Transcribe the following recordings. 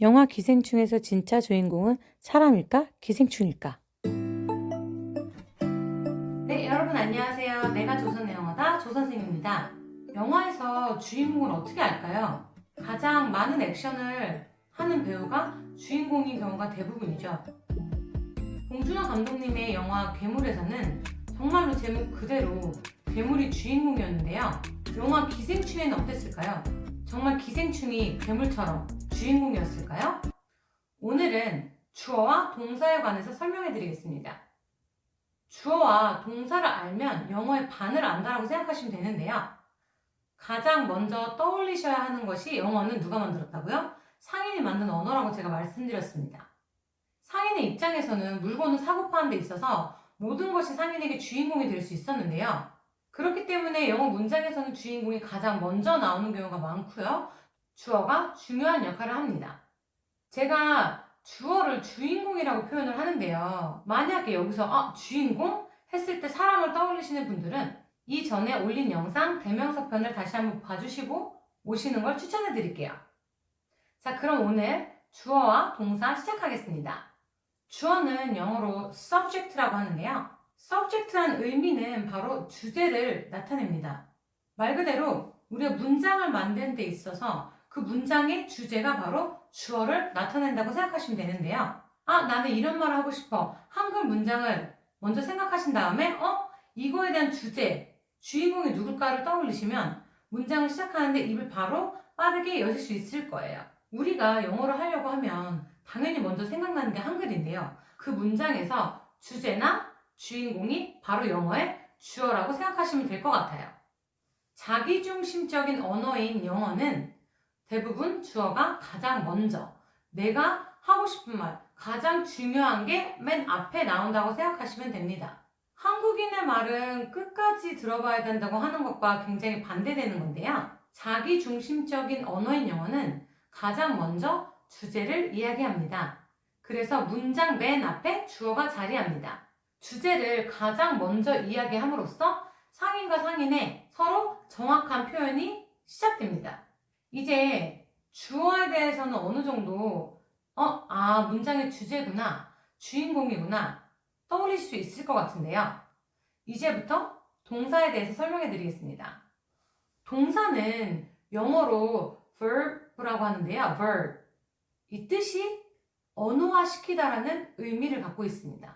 영화 기생충에서 진짜 주인공은 사람일까? 기생충일까? 네, 여러분 안녕하세요. 내가 조선의 영화다 조선생입니다. 영화에서 주인공을 어떻게 알까요? 가장 많은 액션을 하는 배우가 주인공인 경우가 대부분이죠. 봉준호 감독님의 영화 괴물에서는 정말로 제목 그대로 괴물이 주인공이었는데요. 영화 기생충에는 어땠을까요? 정말 기생충이 괴물처럼 주인공이었을까요? 오늘은 주어와 동사에 관해서 설명해 드리겠습니다. 주어와 동사를 알면 영어의 반을 안다라고 생각하시면 되는데요. 가장 먼저 떠올리셔야 하는 것이 영어는 누가 만들었다고요? 상인이 만든 언어라고 제가 말씀드렸습니다. 상인의 입장에서는 물건을 사고 파는 데 있어서 모든 것이 상인에게 주인공이 될 수 있었는데요. 그렇기 때문에 영어 문장에서는 주인공이 가장 먼저 나오는 경우가 많고요. 주어가 중요한 역할을 합니다. 제가 주어를 주인공이라고 표현을 하는데요. 만약에 여기서 아, 주인공? 했을 때 사람을 떠올리시는 분들은 이전에 올린 영상 대명사 편을 다시 한번 봐주시고 오시는 걸 추천해 드릴게요. 자, 그럼 오늘 주어와 동사 시작하겠습니다. 주어는 영어로 subject라고 하는데요. subject라는 의미는 바로 주제를 나타냅니다. 말 그대로 우리가 문장을 만드는 데 있어서 그 문장의 주제가 바로 주어를 나타낸다고 생각하시면 되는데요. 아, 나는 이런 말을 하고 싶어. 한글 문장을 먼저 생각하신 다음에, 어? 이거에 대한 주제, 주인공이 누굴까를 떠올리시면 문장을 시작하는데 입을 바로 빠르게 여실 수 있을 거예요. 우리가 영어를 하려고 하면 당연히 먼저 생각나는 게 한글인데요. 그 문장에서 주제나 주인공이 바로 영어의 주어라고 생각하시면 될 것 같아요. 자기중심적인 언어인 영어는 대부분 주어가 가장 먼저 내가 하고 싶은 말, 가장 중요한 게 맨 앞에 나온다고 생각하시면 됩니다. 한국인의 말은 끝까지 들어봐야 된다고 하는 것과 굉장히 반대되는 건데요. 자기 중심적인 언어인 영어는 가장 먼저 주제를 이야기합니다. 그래서 문장 맨 앞에 주어가 자리합니다. 주제를 가장 먼저 이야기함으로써 상인과 상인의 서로 정확한 표현이 시작됩니다. 이제 주어에 대해서는 어느 정도 어, 아, 문장의 주제구나, 주인공이구나 떠올릴 수 있을 것 같은데요. 이제부터 동사에 대해서 설명해 드리겠습니다. 동사는 영어로 verb라고 하는데요. verb. 이 뜻이 언어화 시키다라는 의미를 갖고 있습니다.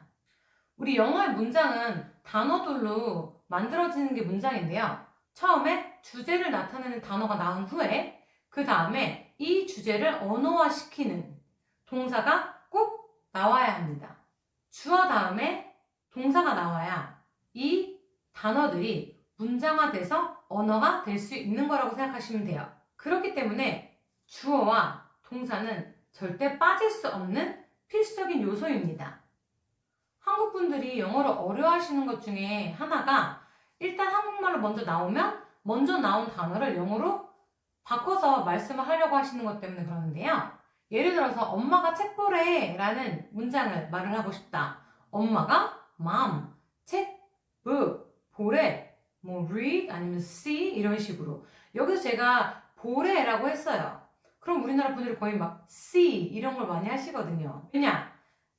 우리 영어의 문장은 단어들로 만들어지는 게 문장인데요. 처음에 주제를 나타내는 단어가 나온 후에 그 다음에 이 주제를 언어화시키는 동사가 꼭 나와야 합니다. 주어 다음에 동사가 나와야 이 단어들이 문장화돼서 언어가 될 수 있는 거라고 생각하시면 돼요. 그렇기 때문에 주어와 동사는 절대 빠질 수 없는 필수적인 요소입니다. 한국 분들이 영어를 어려워하시는 것 중에 하나가 일단 한국말로 먼저 나오면 먼저 나온 단어를 영어로 바꿔서 말씀을 하려고 하시는 것 때문에 그러는데요. 예를 들어서 엄마가 책 보래 라는 문장을 말을 하고 싶다. 엄마가 mom, 책, book, 보래, 뭐 read 아니면 see 이런 식으로 여기서 제가 보래라고 했어요. 그럼 우리나라 분들이 거의 막 see 이런 걸 많이 하시거든요. 왜냐?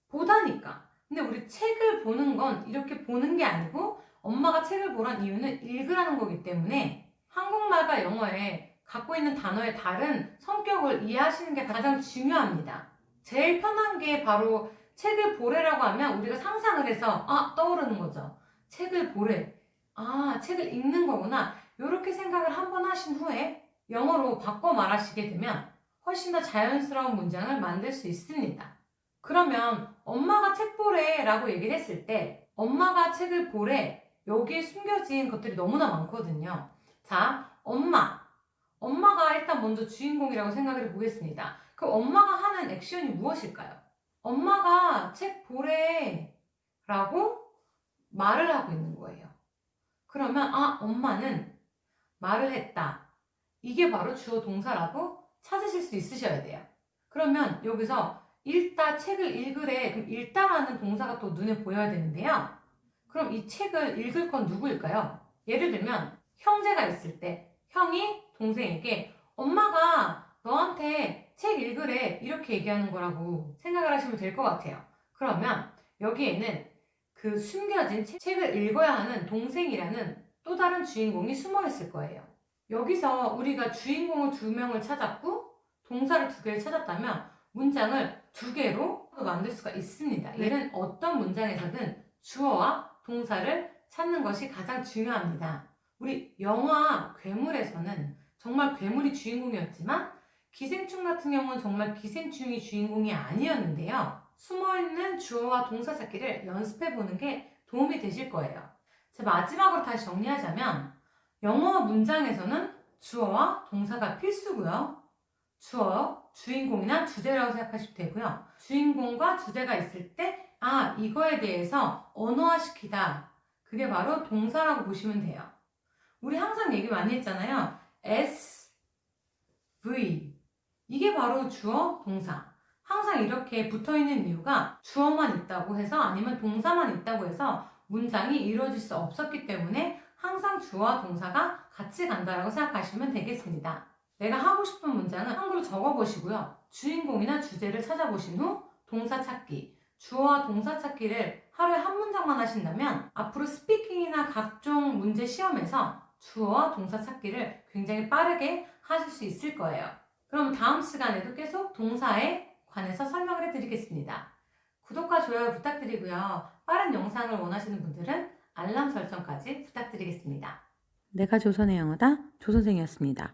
보다니까. 근데 우리 책을 보는 건 이렇게 보는 게 아니고 엄마가 책을 보란 이유는 읽으라는 거기 때문에 한국말과 영어에 갖고 있는 단어의 다른 성격을 이해하시는 게 가장 중요합니다. 제일 편한 게 바로 책을 보래라고 하면 우리가 상상을 해서 아 떠오르는 거죠. 책을 보래. 아 책을 읽는 거구나. 이렇게 생각을 한번 하신 후에 영어로 바꿔 말하시게 되면 훨씬 더 자연스러운 문장을 만들 수 있습니다. 그러면 엄마가 책 보래 라고 얘기를 했을 때 엄마가 책을 보래 여기에 숨겨진 것들이 너무나 많거든요. 자, 엄마. 엄마가 일단 먼저 주인공이라고 생각을 해보겠습니다. 그 엄마가 하는 액션이 무엇일까요? 엄마가 책 보래 라고 말을 하고 있는 거예요. 그러면 아, 엄마는 말을 했다. 이게 바로 주어 동사라고 찾으실 수 있으셔야 돼요. 그러면 여기서 읽다 책을 읽으래. 그럼 읽다라는 동사가 또 눈에 보여야 되는데요. 그럼 이 책을 읽을 건 누구일까요? 예를 들면 형제가 있을 때 형이 동생에게 엄마가 너한테 책 읽으래 이렇게 얘기하는 거라고 생각을 하시면 될 것 같아요. 그러면 여기에는 그 숨겨진 책- 책을 읽어야 하는 동생이라는 또 다른 주인공이 숨어 있을 거예요. 여기서 우리가 주인공을 두 명을 찾았고 동사를 두 개를 찾았다면 문장을 두 개로 만들 수가 있습니다. 얘는 어떤 문장에서든 주어와 동사를 찾는 것이 가장 중요합니다. 우리 영화 괴물에서는 정말 괴물이 주인공이었지만 기생충 같은 경우는 정말 기생충이 주인공이 아니었는데요. 숨어있는 주어와 동사 찾기를 연습해 보는 게 도움이 되실 거예요. 자, 마지막으로 다시 정리하자면 영어 문장에서는 주어와 동사가 필수고요. 주어, 주인공이나 주제라고 생각하시면 되고요. 주인공과 주제가 있을 때, 아, 이거에 대해서 언어화시키다. 그게 바로 동사라고 보시면 돼요. 우리 항상 얘기 많이 했잖아요. S, V. 이게 바로 주어, 동사. 항상 이렇게 붙어 있는 이유가 주어만 있다고 해서 아니면 동사만 있다고 해서 문장이 이루어질 수 없었기 때문에 항상 주어와 동사가 같이 간다라고 생각하시면 되겠습니다. 내가 하고 싶은 문장은 한글로 적어 보시고요. 주인공이나 주제를 찾아보신 후 동사 찾기, 주어와 동사 찾기를 하루에 한 문장만 하신다면 앞으로 스피킹이나 각종 문제 시험에서 주어와 동사 찾기를 굉장히 빠르게 하실 수 있을 거예요. 그럼 다음 시간에도 계속 동사에 관해서 설명을 해드리겠습니다. 구독과 좋아요 부탁드리고요. 빠른 영상을 원하시는 분들은 알람 설정까지 부탁드리겠습니다. 내가 조선의 영어다 조선생이었습니다.